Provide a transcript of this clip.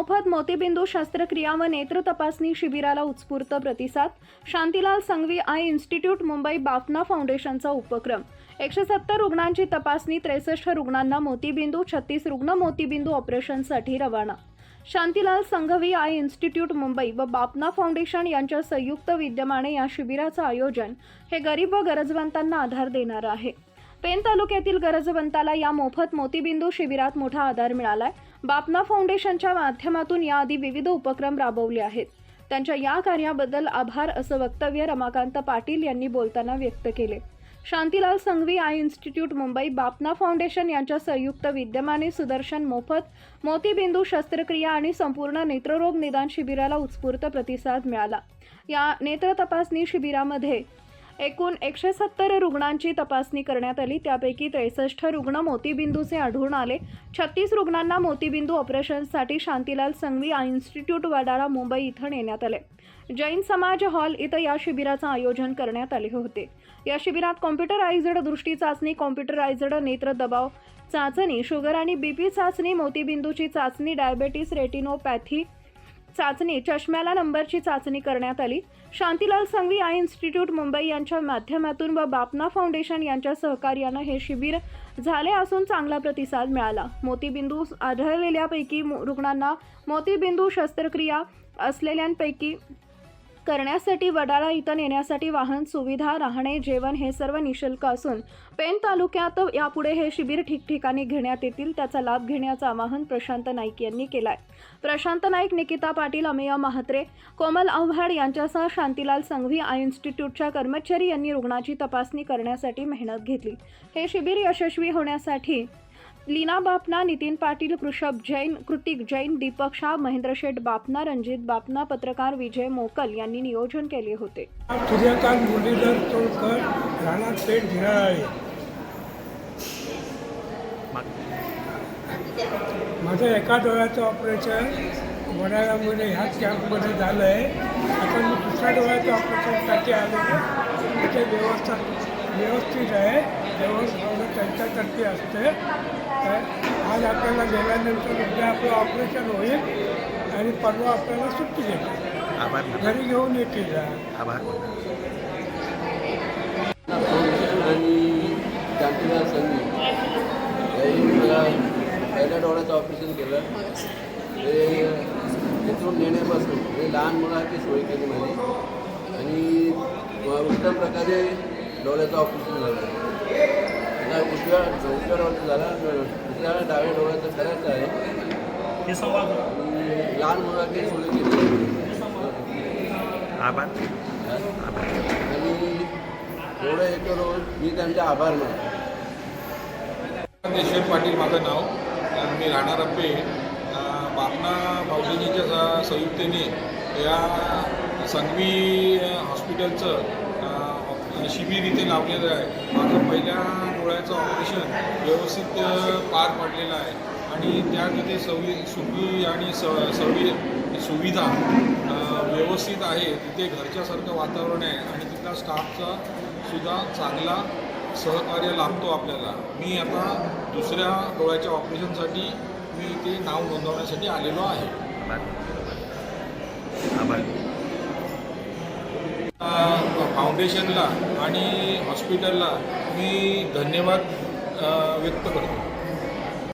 मोफत मोतीबिंदू शस्त्रक्रिया व नेत्र तपासणी शिबिराला उत्स्फूर्त प्रतिसाद. शांतीलाल संघवी आय इन्स्टिट्यूट मुंबई बाफना फाउंडेशनचा उपक्रम. एकशे सत्तर रुग्णांची तपासणी त्रेसष्ट रुग्णांना मोतीबिंदू छत्तीस रुग्ण मोतीबिंदू ऑपरेशनसाठी रवाना. शांतीलाल संघवी आय इन्स्टिट्यूट मुंबई व बापना फाउंडेशन यांच्या संयुक्त विद्यमाने या शिबिराचं आयोजन हे गरीब व गरजवंतांना आधार देणारं आहे. पेन तालुक्यातील गरजवंताला या मोफत मोतीबिंदू शिबिरात मोठा आधार मिळालाय. बापना फाउंडेशनच्या माध्यमातून याआधी विविध उपक्रम राबवले आहेत. त्यांच्या या कार्याबद्दल आभार असं वक्तव्य रमाकांत पाटील यांनी बोलताना व्यक्त केले. Shantilal Sanghvi eye institute Mumbai Bapna foundation यांच्या संयुक्त विद्यमाने सुदर्शन मोफत मोतीबिंदू शस्त्रक्रिया आणि संपूर्ण नेत्ररोग निदान शिबिराला उत्स्फूर्त प्रतिसाद मिळाला. या नेत्र तपासणी शिबिरामध्ये एकूण एकशे सत्तर रुग्णांची तपासणी करण्यात आली. त्यापैकी त्रेसष्ट रुग्ण मोतीबिंदूचे आढळून आले. छत्तीस रुग्णांना मोतीबिंदू ऑपरेशनसाठी शांतीलाल संघवी इन्स्टिट्यूट वाडाळा मुंबई इथं नेण्यात आले. जैन समाज हॉल इथं या शिबिराचं आयोजन करण्यात आले होते. या शिबिरात कॉम्प्युटरायझड दृष्टी चाचणी कॉम्प्युटरायझड नेत्र दबाव चाचणी शुगर आणि बीपी चाचणी मोतीबिंदूची चाचणी डायबेटीस रेटिनोपॅथी चाचणी चष्म्याला नंबरची चाचणी करण्यात आली. शांतीलाल संघवी आय इन्स्टिट्यूट मुंबई यांच्या माध्यमातून व बापना फाउंडेशन यांच्या सहकार्यानं हे शिबिर झाले असून चांगला प्रतिसाद मिळाला. मोतीबिंदू आढळलेल्यापैकी रुग्णांना मोतीबिंदू शस्त्रक्रिया असलेल्यांपैकी करण्यासाठी वडाळा इथं नेण्यासाठी वाहन सुविधा राहणे जेवण हे सर्व निशुल्क असून पेन तालुक्यात यापुढे हे शिबिर ठिकठिकाणी घेण्यात येतील त्याचा लाभ घेण्याचं आवाहन प्रशांत नाईक यांनी केलं आहे प्रशांत नाईक निकिता पाटील अमेय म्हात्रे कोमल आव्हाड यांच्यासह शांतीलाल संघवी आय इन्स्टिट्यूटच्या कर्मचारी यांनी रुग्णाची तपासणी करण्यासाठी मेहनत घेतली. हे शिबिर यशस्वी होण्यासाठी लीना बापना नितीन पाटील कृषभ जैन कृतिक जैन दीपक शाह महेंद्र शेठ बापना रणजित बापना पत्रकार विजय मोकल यांनी नियोजन केले होते. सूर्यकांत मुरलीधर तोडकर राणा पेठ झिराळे माझं एका डोळ्याचं ऑपरेशन वडाळ्यामध्ये ह्याच कॅम्पमध्ये झालं आहे आता मी दुसऱ्या डोळ्याचं ऑपरेशनसाठी आलो त्याच्या व्यवस्था व्यवस्थित आहे. व्यवस्था त्यांच्यातर्फे असते. आज आपल्याला गेल्यानंतर उद्या आपलं ऑपरेशन होईल आणि परवा आपल्याला सुट्टी आभार. घरी घेऊन येतील आभार. आणि शांतीलाल संघी यांनी मला पहिल्या डोळ्याचं ऑपरेशन केलं. ते तिथून नेण्यापासून म्हणजे लहान मुलाची सोय केली माझी. आणि उत्तम प्रकारे डोळ्याचं ऑपरेशन झालं. आता उजव्या उजव्या डोळ्याचं झाला डाव्या डोळ्याचं करायचं आहे. लहान मुलाची सोय केली. आभार. आभार आणि एवढं हे करून मी त्यांचे आभार मानतो. ज्ञानेश्वर पाटील माझं नाव. मी राहणार अं, बापना स- संयुक्तेने या संघवी हॉस्पिटलचं शिबिर इथे लावलेलं आहे. माझं पहिल्या डोळ्याचं ऑपरेशन व्यवस्थित पार पडलेलं आहे. आणि त्या तिथे सवी सुखी आणि स सवी सुविधा व्यवस्थित आहे तिथे घरच्यासारखं वातावरण आहे आणि तिथला स्टाफचा सुद्धा चांगला सहकार्य लाभतो आपल्याला. मी आता दुसऱ्या डोळ्याच्या ऑपरेशनसाठी मी इथे नाव नोंदवण्यासाठी आलेलो आहे. आभार. आभार. फाउंडेशनला आणि हॉस्पिटलला मी धन्यवाद व्यक्त करतो.